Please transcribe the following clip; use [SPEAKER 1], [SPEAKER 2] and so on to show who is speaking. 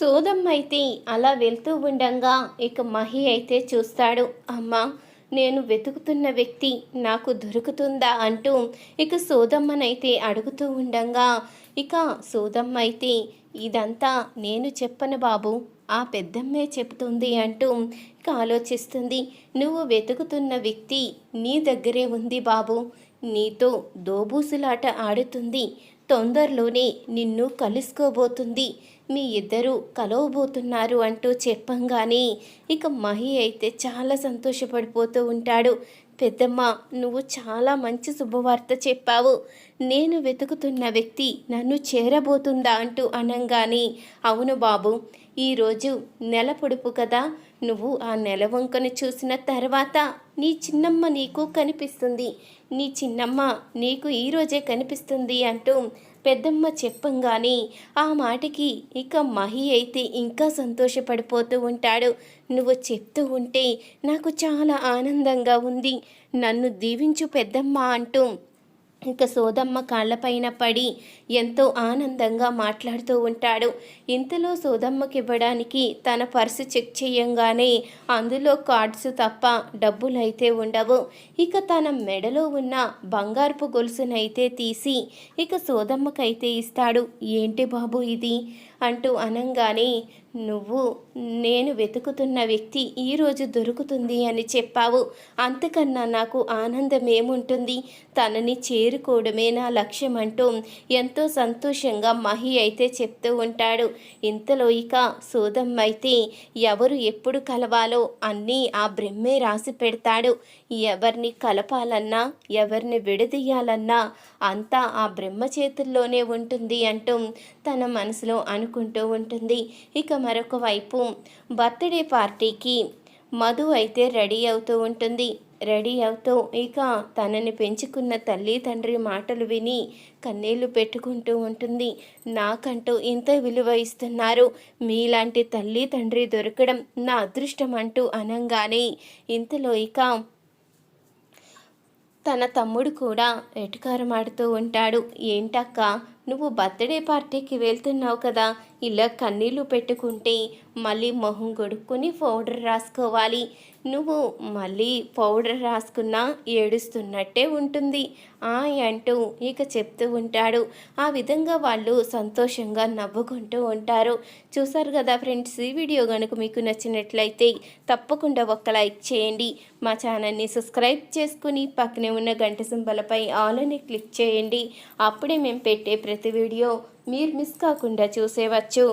[SPEAKER 1] సోదమ్మ అయితే అలా వెళ్తూ ఉండంగా ఇక మహి అయితే చూస్తాడు. అమ్మా నేను వెతుకుతున్న వ్యక్తి నాకు దొరుకుతుందా అంటూ ఇక సోదమ్మనైతే అడుగుతూ ఉండంగా ఇక సోదమ్మ అయితే ఇదంతా నేను చెప్పను బాబు ఆ పెద్దమ్మే చెప్తుంది అంటూ ఇక ఆలోచిస్తుంది. నువ్వు వెతుకుతున్న వ్యక్తి నీ దగ్గరే ఉంది బాబు నీతో దోబూసులాట ఆడుతుంది తొందరలోనే నిన్ను కలుసుకోబోతుంది. మీ ఇద్దరూ కలవబోతున్నారు అంటూ చెప్పంగానే ఇక మహి అయితే చాలా సంతోషపడిపోతూ ఉంటాడు. పెద్దమ్మ నువ్వు చాలా మంచి శుభవార్త చెప్పావు. నేను వెతుకుతున్న వ్యక్తి నన్ను చేరబోతుందా అంటూ అనంగానే అవును బాబు ఈరోజు నెల పొడుపు కదా. నువ్వు ఆ నెల వంకను చూసిన తర్వాత నీ చిన్నమ్మ నీకు కనిపిస్తుంది. నీ చిన్నమ్మ నీకు ఈరోజే కనిపిస్తుంది అంటూ పెద్దమ్మ చెప్పంగానే ఆ మాటకి ఇక మహి అయితే ఇంకా సంతోషపడిపోతూ ఉంటాడు. నువ్వు చెప్తూ ఉంటే నాకు చాలా ఆనందంగా ఉంది. నన్ను దీవించు పెద్దమ్మ అంటూ ఇక సోదమ్మ కాళ్ళపైన పడి ఎంతో ఆనందంగా మాట్లాడుతూ ఉంటాడు. ఇంతలో సోదమ్మకి ఇవ్వడానికి తన పర్సు చెక్ చేయంగానే అందులో కార్డ్స్ తప్ప డబ్బులైతే ఉండవు. ఇక తన మెడలో ఉన్న బంగారపు గొలుసునైతే తీసి ఇక సోదమ్మకైతే ఇస్తాడు. ఏంటి బాబు ఇది? అంటూ అనంగానే నువ్వు నేను వెతుకుతున్న వ్యక్తి ఈరోజు దొరుకుతుంది అని చెప్పావు. అంతకన్నా నాకు ఆనందం ఏముంటుంది తనని చేరుకోవడమే నా లక్ష్యం అంటూ ఎంతో సంతోషంగా మహి అయితే చెప్తూ ఉంటాడు. ఇంతలో ఇక సోదమ్మ అయితే ఎవరు ఎప్పుడు కలవాలో అన్నీ ఆ బ్రహ్మే రాసి పెడతాడు. ఎవరిని కలపాలన్నా ఎవరిని విడదీయాలన్నా అంతా ఆ బ్రహ్మ చేతుల్లోనే ఉంటుంది అంటూ తన మనసులో అను అనుకుంటూ ఉంటుంది. ఇక మరొక వైపు బర్త్డే పార్టీకి మధు అయితే రెడీ అవుతూ ఉంటుంది. రెడీ అవుతూ ఇక తనని పెంచుకున్న తల్లి తండ్రి మాటలు విని కన్నీళ్ళు పెట్టుకుంటూ ఉంటుంది. నాకంటూ ఇంత విలువ ఇస్తున్నారు. మీలాంటి తల్లి తండ్రి దొరకడం నా అదృష్టం అంటూ అనంగానే ఇంతలో ఇక తన తమ్ముడు కూడా ఎటుకారమాడుతూ ఉంటాడు. ఏంటక్క? నువ్వు బర్త్డే పార్టీకి వెళ్తున్నావు కదా ఇలా కన్నీళ్ళు పెట్టుకుంటే మళ్ళీ మొహం గొడుక్కొని పౌడర్ రాసుకోవాలి. నువ్వు మళ్ళీ పౌడర్ రాసుకున్నా ఏడుస్తున్నట్టే ఉంటుంది. ఆ అంటూ ఇక చెప్తూ ఉంటాడు. ఆ విధంగా వాళ్ళు సంతోషంగా నవ్వుకుంటూ ఉంటారు. చూసారు కదా ఫ్రెండ్స్ ఈ వీడియో కనుక మీకు నచ్చినట్లయితే తప్పకుండా ఒక లైక్ చేయండి. మా ఛానల్ని సబ్స్క్రైబ్ చేసుకుని పక్కనే ఉన్న గంట సింబలపై ఆల్ అని క్లిక్ చేయండి. అప్పుడే మేము పెట్టే ప్రతి వీడియో మీరు మిస్ కాకుండా చూసేవచ్చు.